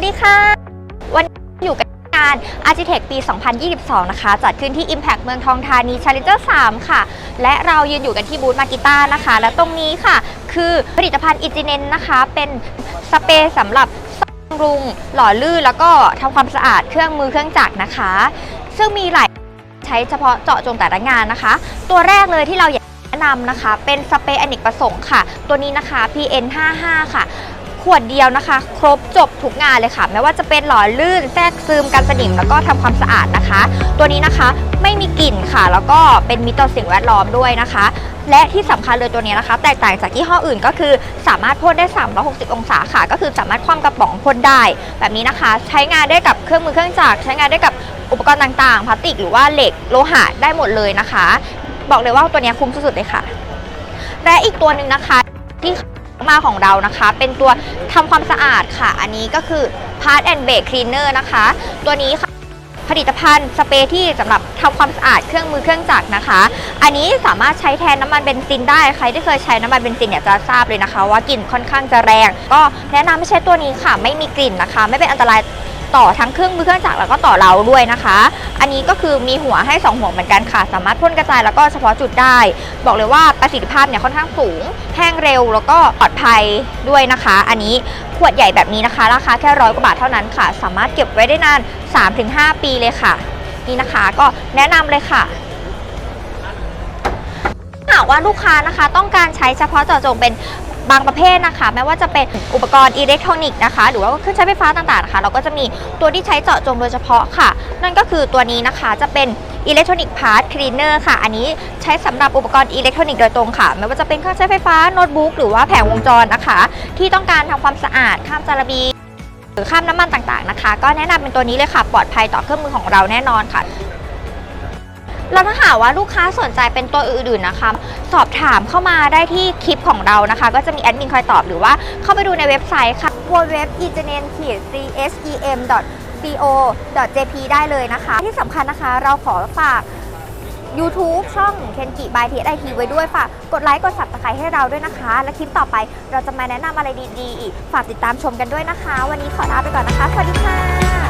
วัสดีค่ะ วันนี้อยู่กับงาน Architect ปี 2022 นะคะ จัดขึ้นที่ Impact เมืองทองธานี Challenger 3 ค่ะ และเรายืนอยู่กันที่บูธมากิต้านะคะ และตรงนี้ค่ะ คือผลิตภัณฑ์อิจิเนนนะคะ เป็นสเปรย์สำหรับซ่อมรุง หล่อลื่นแล้วก็ทำความสะอาดเครื่องมือเครื่องจักรนะคะ ซึ่งมีหลายใช้เฉพาะเจาะจงแต่ละงานนะคะ ตัวแรกเลยที่เราอยากแนะนำนะคะ เป็นสเปรย์อเนกประสงค์ค่ะ ตัวนี้นะคะ PN55 ค่ะ ขวดเดียวนะคะ ครบจบทุกงานเลยค่ะ ไม่ว่าจะเป็นหล่อลื่นแทรกซึมกันสนิมแล้วก็ทำความสะอาดนะคะ ตัวนี้นะคะไม่มีกลิ่นค่ะ แล้วก็เป็นมิตรต่อสิ่งแวดล้อมด้วยนะคะ และที่สำคัญเลยตัวนี้นะคะ แตกต่างจากยี่ห้ออื่นก็คือสามารถพ่นได้ 360 องศาค่ะ ก็คือสามารถคว่ำกระป๋องพ่นได้ แบบนี้นะคะ ใช้งานได้กับเครื่องมือเครื่องจักรใช้งานได้กับอุปกรณ์ต่างๆพลาสติกหรือว่าเหล็กโลหะได้หมดเลยนะคะ บอกเลยว่าตัวนี้คุ้มสุดๆเลยค่ะ และอีกตัวหนึ่งนะคะที่ มาของเรานะคะ เป็นตัวทำความสะอาดค่ะ อันนี้ก็คือ Part and Bake Cleaner นะคะ ตัวนี้ค่ะผลิตภัณฑ์สเปรย์ที่สำหรับทำความสะอาดเครื่องมือเครื่องจักรนะคะ อันนี้สามารถใช้แทนน้ำมันเบนซินได้ใครที่เคยใช้น้ำมันเบนซินเนี่ยจะทราบเลยนะคะ ว่ากลิ่นค่อนข้างจะแรง ก็แนะนำให้ใช้ตัวนี้ค่ะ ไม่มีกลิ่นนะคะ ไม่เป็นอันตราย ต่อทั้งเครื่องมือเครื่องจักรแล้วก็ต่อเราด้วยนะคะ อันนี้ก็คือมีหัวให้ 2 หัวเหมือนกันค่ะ สามารถพ่นกระจายแล้วก็เฉพาะจุดได้ บอกเลยว่าประสิทธิภาพเนี่ยค่อนข้างสูง แห้งเร็วแล้วก็ปลอดภัยด้วยนะคะ อันนี้ขวดใหญ่แบบนี้นะคะ ราคาแค่ร้อยกว่าบาทเท่านั้นค่ะ สามารถเก็บไว้ได้นาน 3-5 ปีเลยค่ะ นี่นะคะก็แนะนำเลยค่ะหากว่าลูกค้านะคะต้องการใช้เฉพาะเจาะจงเป็น บางประเภทนะคะไม่ว่าจะเป็นอุปกรณ์อิเล็กทรอนิกส์นะคะ หรือว่าเครื่องใช้ไฟฟ้าต่างๆนะคะ เราก็จะมีตัวที่ใช้เจาะจงโดยเฉพาะค่ะ นั่นก็คือตัวนี้นะคะจะเป็นอิเล็กทรอนิกส์พาร์ทคลีเนอร์ค่ะ อันนี้ใช้สำหรับอุปกรณ์อิเล็กทรอนิกส์โดยตรงค่ะ ไม่ว่าจะเป็นเครื่องใช้ไฟฟ้าโน้ตบุ๊กหรือว่าแผงวงจรนะคะ ที่ต้องการทำความสะอาดข้ามจารบีหรือข้ามน้ำมันต่างๆนะคะ ก็แนะนำเป็นตัวนี้เลยค่ะ ปลอดภัยต่อเครื่องมือของเราแน่นอนค่ะ แล้วถ้าหากว่าลูกค้าสนใจเป็นตัวอื่นๆนะคะ สอบถามเข้ามาได้ที่คลิปของเรานะคะ ก็จะมีแอดมินคอยตอบหรือว่าเข้าไปดูในเว็บไซต์ค่ะ w w w e g e n e n c s e m co jp ได้เลยนะคะ ที่สำคัญนะคะเราขอฝาก YouTube ช่องเคนกิบายทีไอทีไว้ด้วยฝากกดไลค์กด subscribe ให้เราด้วยนะคะ และคลิปต่อไปเราจะมาแนะนำอะไรดีๆอีกฝากติดตามชมกันด้วยนะคะ วันนี้ขอลาไปก่อนนะคะ สวัสดีค่ะ